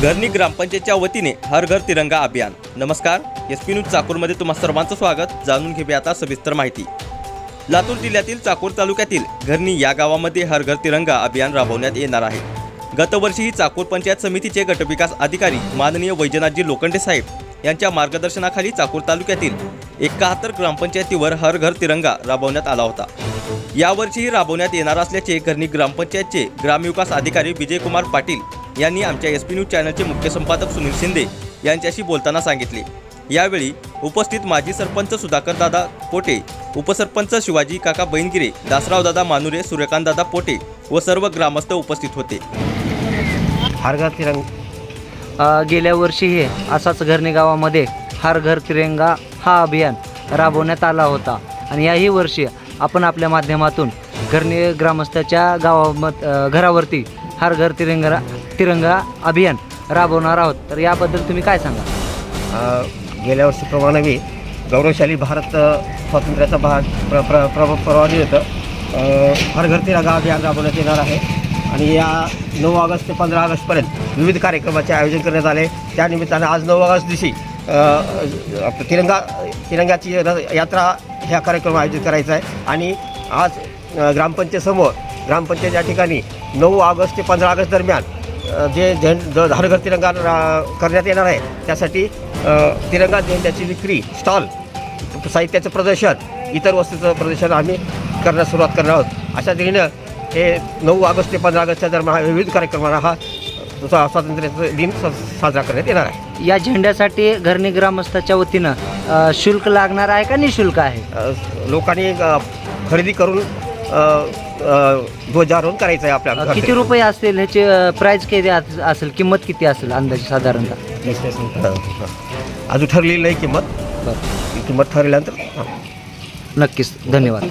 घरनी ग्रामपंचायतच्या वतीने हर घर तिरंगा अभियान. नमस्कार एस पी न्यूज चाकूरमध्ये तुम्हा सर्वांचं स्वागत. जाणून घेऊया आता सविस्तर माहिती. लातूर जिल्ह्यातील चाकूर तालुक्यातील घरणी या गावामध्ये हर घर तिरंगा अभियान राबवण्यात येणार आहे. गतवर्षीही चाकूर पंचायत समितीचे गटविकास अधिकारी माननीय वैजनाथजी लोखंडे साहेब यांच्या मार्गदर्शनाखाली चाकूर तालुक्यातील एकाहत्तर ग्रामपंचायतीवर हर घर तिरंगा राबवण्यात आला होता. यावर्षीही राबवण्यात येणार असल्याचे घरनी ग्रामपंचायतचे ग्रामविकास अधिकारी विजयकुमार पाटील यांनी आमच्या एस पी न्यूज चॅनलचे मुख्य संपादक सुनील शिंदे यांच्याशी बोलताना सांगितले. यावेळी उपस्थित माजी सरपंच सुधाकरदादा पोटे उपसरपंच शिवाजी काका बैनगिरे दासराव दादा मानुरे सूर्यकांत दादा पोटे व सर्व ग्रामस्थ उपस्थित होते. हर घर गेल्या वर्षीही असाच घरणे गावामध्ये हर घर तिरंगा हा अभियान राबवण्यात आला होता. आणि याही वर्षी आपण आपल्या माध्यमातून घरणे ग्रामस्थाच्या गावाम घरावरती हर घर तिरंगा तिरंगा अभियान राबवणार आहोत. तर याबद्दल तुम्ही काय सांगा? अ, गेल्या वर्षीप्रमाणे मी गौरवशाली भारत अ, स्वातंत्र्याचा भाग प्र प्र प्र परवानगी देतं. अ, हर घर तिरंगा अभियान राबवण्यात येणार आहे. आणि या नऊ ऑगस्ट ते पंधरा ऑगस्टपर्यंत विविध कार्यक्रमाचे आयोजन करण्यात आले. त्यानिमित्तानं आज नऊ ऑगस्ट दिवशी अ, आपलं तिरंगा तिरंगाची र- यात्रा ह्या कार्यक्रम आयोजित करायचा आहे. आणि आज अ, ग्रामपंचायतसमोर ग्रामपंचायत या ठिकाणी नऊ ऑगस्ट ते पंधरा ऑगस्ट दरम्यान जे झेंड ज- हर घर तिरंगा करण्यात येणार आहे त्यासाठी तिरंगा झेंड्याची विक्री स्टॉल साहित्याचं प्रदर्शन इतर वस्तूचं प्रदर्शन आम्ही करण्यास सुरुवात करणार आहोत. अशा तऱ्हेनं हे नऊ ऑगस्ट ते पंधरा ऑगस्टच्या दरम्यान विविध कार्यक्रमांना हा स्वा- स्वातंत्र्याचा दिन सा- साजरा करण्यात येणार आहे. या झेंड्यासाठी घरणी ग्रामस्थाच्या वतीनं शुल्क लागणार आहे का निशुल्क आहे? लोकांनी खरेदी करून ध्वजारोहण करायचं आहे आपल्या अ, घर किती रुपये असतील? ह्याची प्राईस किती अस- असेल? किंमत किती असेल अंदाजे साधारणतः? अजून ठरलेली नाही किंमत. बरं. किंमत ठरल्यानंतर हां. नक्कीच. धन्यवाद.